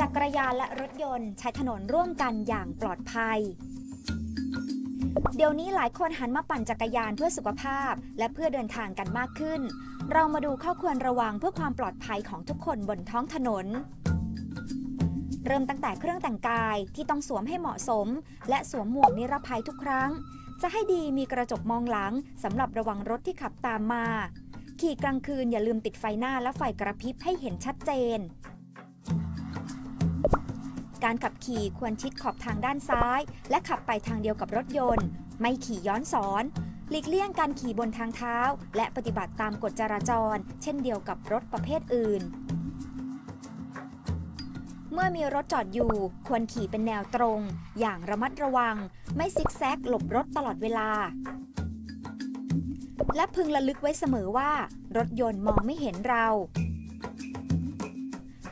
จักรยานและรถยนต์ใช้ถนนร่วมกันอย่างปลอดภัย เดี๋ยวนี้หลายคนหันมาปั่นจักรยานเพื่อสุขภาพ และเพื่อเดินทางกันมากขึ้น เรามาดูข้อควรระวังเพื่อความปลอดภัยของทุกคนบนท้องถนน เริ่มตั้งแต่เครื่องแต่งกายที่ต้องสวมให้เหมาะสม และสวมหมวกนิรภัยทุกครั้ง จะให้ดีมีกระจกมองหลังสำหรับระวังรถที่ขับตามมา ขี่กลางคืนอย่าลืมติดไฟหน้าและไฟกระพริบให้เห็นชัดเจน การขับขี่ควรชิดขอบทางด้านซ้าย และขับไปทางเดียวกับรถยนต์ ไม่ขี่ย้อนสอน หลีกเลี่ยงการขี่บนทางเท้า และปฏิบัติตามกฎจราจร เช่นเดียวกับรถประเภทอื่น เมื่อมีรถจอดอยู่ ควรขี่เป็นแนวตรง อย่างระมัดระวัง ไม่ซิกแซกหลบรถตลอดเวลาและพึงระลึกไว้เสมอว่า รถยนต์มองไม่เห็นเรา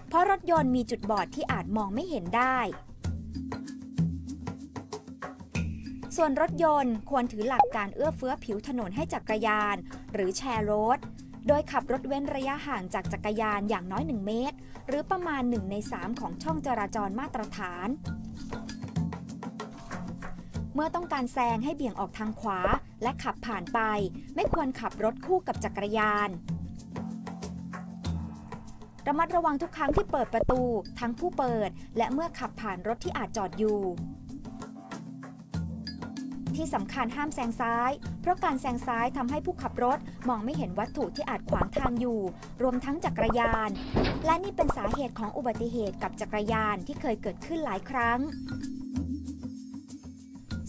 เพราะรถยนต์มีจุดบอดที่อาจมองไม่เห็นได้ ส่วนรถยนต์ควรถือหลักการเอื้อเฟื้อผิวถนนให้จักรยาน หรือแชร์รถ โดยขับรถเว้นระยะห่างจากจักรยานอย่างน้อย 1 เมตร หรือประมาณ 1 ใน 3 ของช่องจราจรมาตรฐาน เมื่อต้องการแซงให้เบี่ยงออกทางขวาและขับผ่านไป ไม่ควรขับรถคู่กับจักรยาน ระมัดระวังทุกครั้งที่เปิดประตู ทั้งผู้เปิด และเมื่อขับผ่านรถที่อาจจอดอยู่ ที่สำคัญห้ามแซงซ้าย เพราะการแซงซ้ายทำให้ผู้ขับรถมองไม่เห็นวัตถุที่อาจขวางทางอยู่ รวมทั้งจักรยาน และนี่เป็นสาเหตุของอุบัติเหตุกับจักรยานที่เคยเกิดขึ้นหลายครั้ง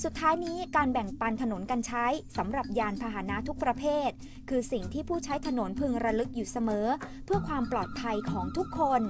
สุดท้ายนี้การแบ่งปันถนนกันใช้สำหรับยานพาหนะทุกประเภท คือสิ่งที่ผู้ใช้ถนนพึงระลึกอยู่เสมอ เพื่อความปลอดภัยของทุกคน